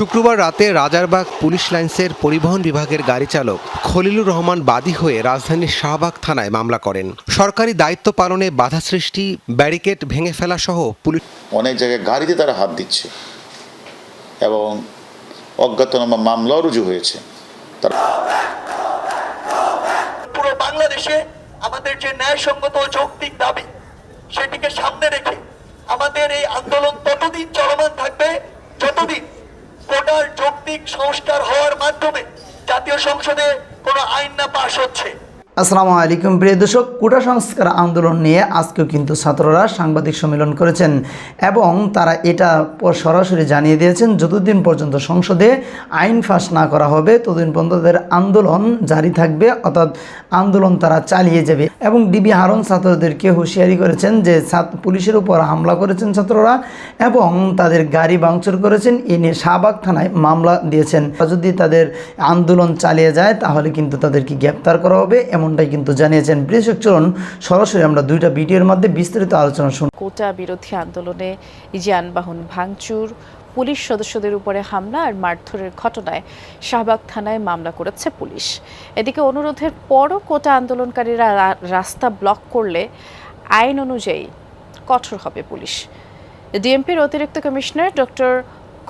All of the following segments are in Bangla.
শুক্রবার রাতে রাজারবাগ পুলিশ লাইন্সের পরিবহন বিভাগের গাড়ি চালক খলিলুর রহমান বাদী হয়ে রাজধানীর শাহবাগ থানায় মামলা করেন। সরকারি দায়িত্ব পালনে বাধা সৃষ্টি ব্যারিকেড ভেঙে ফেলা সহ পুলিশ অনেক জায়গায় গাড়িতে তারা হাত দিচ্ছে এবং অজ্ঞাতনামা মামলাও রুজু হয়েছে। তারা পুরো বাংলাদেশে আমাদের যে ন্যায়সঙ্গত ও যৌক্তিক দাবি সেটিকে সামনে রেখে আমাদের এই আন্দোলন ততদিন চলমান থাকবে যতদিন যৌক্তিক সংস্কার হওয়ার মাধ্যমে জাতীয় সংসদে কোন আইন না পাশ হচ্ছে। আসসালামু আলাইকুম, প্রিয় দর্শক। কোটা সংস্কার আন্দোলন নিয়ে আজকেও কিন্তু ছাত্ররা সাংবাদিক সম্মেলন করেছেন এবং তারা এটা সরাসরি জানিয়ে দিয়েছেন, যতদিন পর্যন্ত সংসদে আইন ফাঁস না করা হবে, ততদিন পর্যন্ত তাদের আন্দোলন জারি থাকবে, অর্থাৎ আন্দোলন তারা চালিয়ে যাবে। এবং ডিবি হারন ছাত্রদেরকে হুঁশিয়ারি করেছেন যে পুলিশের উপর হামলা করেছেন ছাত্ররা এবং তাদের গাড়ি ভাঙচুর করেছেন। এ নিয়ে শাহবাগ থানায় মামলা দিয়েছেন। যদি তাদের আন্দোলন চালিয়ে যায়, তাহলে কিন্তু তাদেরকে গ্রেপ্তার করা হবে এমনটাই কিন্তু জানিয়েছেন বৃহস্পতি চলুন সরাসরি আমরা দুইটা ভিডিওর মধ্যে বিস্তারিত আলোচনা শুনব। কোটা বিরোধী আন্দোলনে যানবাহন ভাঙচুর, পুলিশ সদস্যদের উপরে হামলা আর মারধরের ঘটনায় শাহবাগ থানায় মামলা করেছে পুলিশ। এদিকে অনুরোধের পরও কোটা আন্দোলনকারীরা রাস্তা ব্লক করলে আইন অনুযায়ী কঠোর হবে পুলিশ। ডিএমপির অতিরিক্ত কমিশনার ডক্টর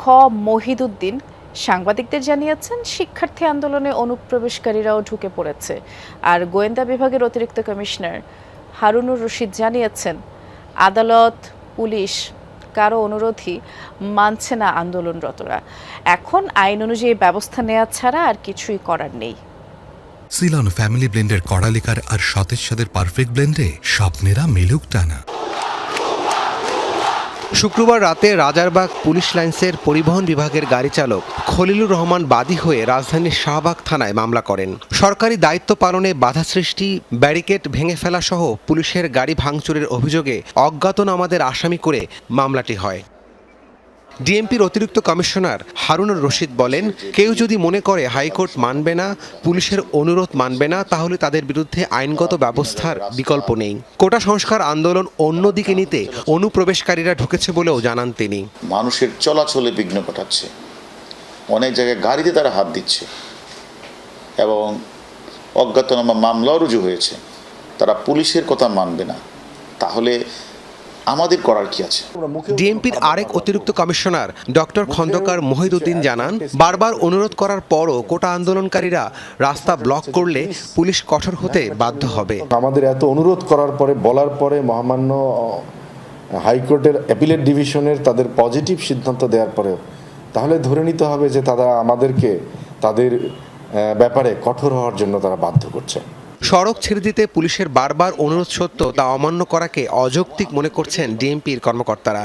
খ মহিদুদ্দিন সাংবাদিকদের জানিয়েছেন, শিক্ষার্থী আন্দোলনে অনুপ্রবেশকারীরাও ঢুকে পড়েছে। আর গোয়েন্দা বিভাগের অতিরিক্ত কমিশনার হারুনুর রশিদ জানিয়েছেন, আদালত, পুলিশ কারও অনুরোধই মানছে না আন্দোলনরতরা। এখন আইন অনুযায়ী ব্যবস্থা নেওয়া ছাড়া আর কিছুই করার নেই। সিলন ফ্যামিলি ব্লেন্ডের কড়ালিকার আর সতেজ সাদের পারফেক্ট ব্লেন্ডে স্বপ্নেরা মিলুক টানা। শুক্রবার রাতে রাজারবাগ পুলিশ লাইন্সের পরিবহন বিভাগের গাড়ি চালক খলিলুর রহমান বাদী হয়ে রাজধানীর শাহবাগ থানায় মামলা করেন। সরকারি দায়িত্ব পালনে বাধা সৃষ্টি, ব্যারিকেড ভেঙে ফেলা সহ পুলিশের গাড়ি ভাঙচুরের অভিযোগে অজ্ঞাতনামাদের আসামি করে মামলাটি হয়। ডিএমপির অতিরিক্ত কমিশনার হারুনুর রশিদ বলেন, কেউ যদি মনে করে হাইকোর্ট মানবে না, পুলিশের অনুরোধ মানবে না, তাহলে তাদের বিরুদ্ধে আইনগত ব্যবস্থার বিকল্প নেই। কোটা সংস্কার আন্দোলন অন্যদিকে নিতে অনুপ্রবেশকারীরা ঢুকেছে বলেও জানান তিনি। মানুষের চলাচলে বিঘ্ন ঘটাচ্ছে। অনেক জায়গায় গাড়িতে তারা হাত দিচ্ছে। এবং অজ্ঞাতনামা মামলাও রুজু হয়েছে। তারা পুলিশের কথা মানবে না। তাহলে আমাদের করার কি আছে? ডিএমপির আরেক অতিরিক্ত কমিশনার ডক্টর খন্দকার মহিদুদ্দিন জানান বারবার অনুরোধ করার পরও কোটা আন্দোলনকারীরা রাস্তা ব্লক করলে পুলিশ কঠোর হতে বাধ্য হবে। আমাদের এত অনুরোধ করার পরে বলার পরে মহামান্য হাইকোর্টের অ্যাপিলেট ডিভিশনের তাদের পজিটিভ সিদ্ধান্ত দেওয়ার পরেও তাহলে ধরে নিতে হবে যে তারা আমাদেরকে তাদের ব্যাপারে কঠোর হওয়ার জন্য তারা বাধ্য করছে। সড়ক ছেড়ে দিতে পুলিশের বারবার অনুরোধ সত্ত্বেও তা অমান্য করাকে অযৌক্তিক মনে করছেন ডিএমপির কর্মকর্তারা।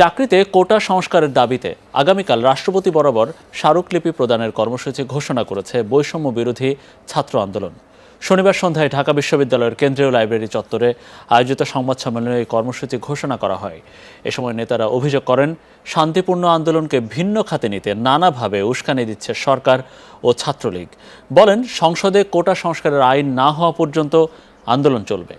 চাকরিতে কোটা সংস্কারের দাবিতে আগামীকাল রাষ্ট্রপতি বরাবর স্মারকলিপি প্রদানের কর্মসূচি ঘোষণা করেছে বৈষম্য বিরোধী ছাত্র আন্দোলন। শনিবার সন্ধ্যায় ঢাকা বিশ্ববিদ্যালয়ের কেন্দ্রীয় লাইব্রেরি চত্বরে আয়োজিত সংবাদ সম্মেলনে এই কর্মসূচি ঘোষণা করা হয়। এ সময় নেতারা অভিযোগ করেন, শান্তিপূর্ণ আন্দোলনকে ভিন্ন খাতে নিতে নানাভাবে উস্কানি দিচ্ছে সরকার ও ছাত্রলীগ। বলেন, সংসদে কোটা সংস্কারের আইন না হওয়া পর্যন্ত আন্দোলন চলবে।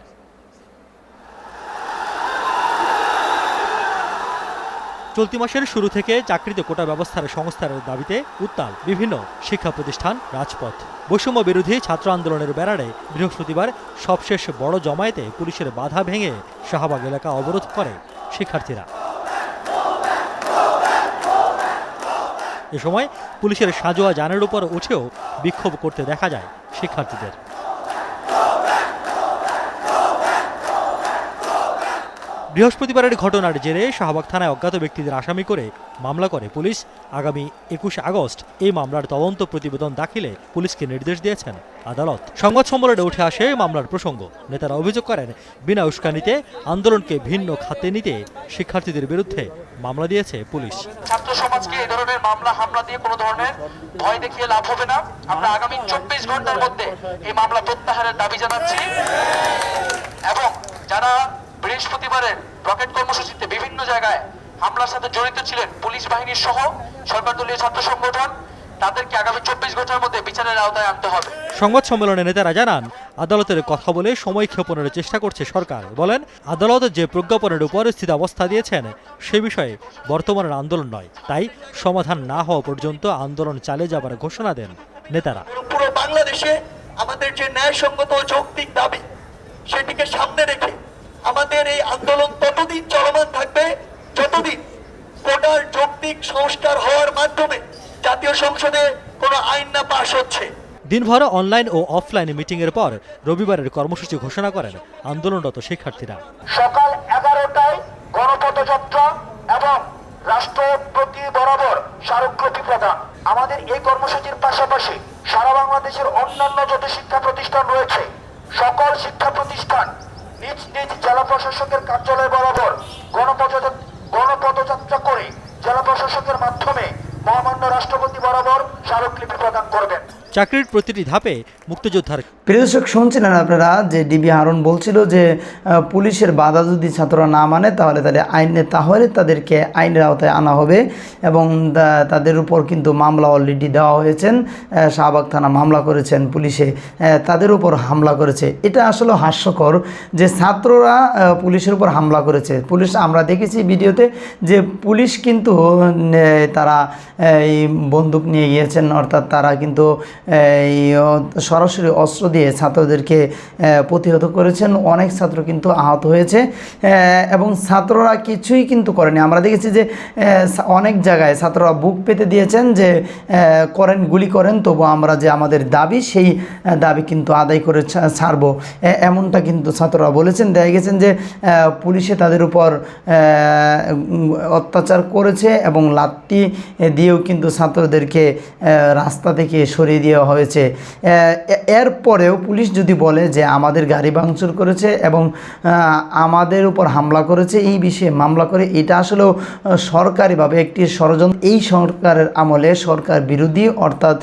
চলতি মাসের শুরু থেকে চাকরিতে কোটা ব্যবস্থার সংস্কারের দাবিতে উত্তাল বিভিন্ন শিক্ষা প্রতিষ্ঠান রাজপথ। বৈষম্য বিরোধী ছাত্র আন্দোলনের বেড়ারে বৃহস্পতিবার সবশেষ বড় জমায়েতে পুলিশের বাধা ভেঙে শাহবাগ এলাকা অবরোধ করে শিক্ষার্থীরা। এ সময় পুলিশের সাজোয়া যানের উপর উঠেও বিক্ষোভ করতে দেখা যায় শিক্ষার্থীদের। বৃহস্পতিবারের ঘটনার জেরে শাহবাগ থানায় অজ্ঞাত ব্যক্তিদের আসামি করে মামলা করে পুলিশ। আগামী একুশে আগস্ট এই মামলার তদন্ত প্রতিবেদন দাখিলে পুলিশকে নির্দেশ দিয়েছেন আদালত। সংবাদ সম্মেলনে উঠে আসে মামলার প্রসঙ্গ। নেতারা অভিযোগ করেন, বিনা উস্কানিতে আন্দোলনকে ভিন্ন খাতে নিতে শিক্ষার্থীদের বিরুদ্ধে মামলা দিয়েছে পুলিশ। ছাত্র সমাজকে এই ধরনের মামলা, হামলা দিয়ে কোনো ধরনের ভয় দেখিয়ে লাভ হবে না। আমরা আগামী চব্বিশ ঘণ্টার মধ্যে এই মামলা প্রত্যাহারের দাবি জানাচ্ছি। এবং যারা বৃহস্পতিবারের রকেট কর্মসূচিতে বিভিন্ন জায়গায় হামলার সাথে জড়িত ছিলেন পুলিশ বাহিনীর সহ সরকার দলীয় ছাত্র সংগঠন। তাদেরকে আগামী চব্বিশ ঘণ্টার মধ্যে বিচারের আওতায় আনতে হবে। সংবাদ সম্মেলনে নেতারা জানান আদালতের কথা বলে সময় ক্ষেপণের চেষ্টা করছে সরকার। বলেন আদালত যে প্রজ্ঞাপনের উপর স্থিতাবস্থা দিয়েছেন সে বিষয়ে বর্তমানের আন্দোলন নয়। তাই সমাধান না হওয়া পর্যন্ত আন্দোলন চালিয়ে যাবার ঘোষণা দেন নেতারা। পুরো বাংলাদেশে আমাদের যে ন্যায়সঙ্গত যৌক্তিক দাবি সেটিকে সামনে রেখে এই আন্দোলন ততদিন চলমান থাকবে যতদিন কোটার যৌক্তিক সংস্কার হওয়ার মাধ্যমে জাতীয় সংসদে কোনো আইন না পাশ হচ্ছে। দিনভর অনলাইন ও অফলাইন মিটিংয়ের পর রবিবারের কর্মসূচি ঘোষণা করেন আন্দোলনরত শিক্ষার্থীরা। সকাল এগারোটায় গণপথযাত্রা এবং রাষ্ট্রপতি বরাবর স্মারকলিপি প্রদান। আমাদের এই কর্মসূচির পাশাপাশি সারা বাংলাদেশের অন্যান্য যত শিক্ষা প্রতিষ্ঠান রয়েছে। সকল শিক্ষা প্রতিষ্ঠান নিজ নিজ জেলা প্রশাসকের কার্যালয় বরাবর গণপদযাত্রা করে জেলা প্রশাসকের মাধ্যমে মহামান্য রাষ্ট্রপতি বরাবর স্মারকলিপি প্রদান করবেন। চাকরির প্রতিটি ধাপে মুক্তিযোদ্ধার প্রিয় দর্শক শুনছিলেন আপনারা যে ডিবি হারুন বলছিল যে পুলিশের বাধা যদি ছাত্ররা না মানে তাহলে তাদের আইনে তাহলে তাদেরকে আইনের আওতায় আনা হবে এবং তাদের উপর কিন্তু মামলা অলরেডি দেওয়া হয়েছেন। শাহবাগ থানা মামলা করেছেন, পুলিশে তাদের উপর হামলা করেছে। এটা আসলে হাস্যকর যে ছাত্ররা পুলিশের উপর হামলা করেছে। পুলিশ, আমরা দেখেছি ভিডিওতে যে পুলিশ কিন্তু তারা এই বন্দুক নিয়ে গিয়েছেন, অর্থাৎ তারা কিন্তু সরাসরি অস্ত্র দিয়ে ছাত্রদেরকে প্রতিহত করেছেন। অনেক ছাত্র কিন্তু আহত হয়েছে। এবং ছাত্ররা কিছুই কিন্তু করেনি। আমরা দেখেছি যে অনেক জায়গায় ছাত্ররা বুক পেতে দিয়েছেন যে করেন, গুলি করেন, তবু আমরা যে আমাদের দাবি, সেই দাবি কিন্তু আদায় করে ছাড়বো। এমনটা কিন্তু ছাত্ররা বলেছেন। দেখা গেছেন যে পুলিশে তাদের উপর অত্যাচার করেছে এবং লাত্তি দিয়েও কিন্তু ছাত্রদেরকে রাস্তা থেকে সরিয়ে দেওয়া হয়েছে। এরপরেও পুলিশ যদি বলে যে আমাদের গাড়ি ভাঙচুর করেছে এবং আমাদের উপর হামলা করেছে, এই বিষয়ে মামলা করে, এটা আসলেও সরকারিভাবে একটি ষড়যন্ত্র। এই সরকারের আমলে সরকার বিরোধী, অর্থাৎ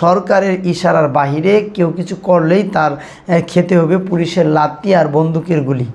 সরকারের ইশারার বাহিরে কেউ কিছু করলেই তার খেতে হবে পুলিশের লাত্তি আর বন্দুকের গুলি।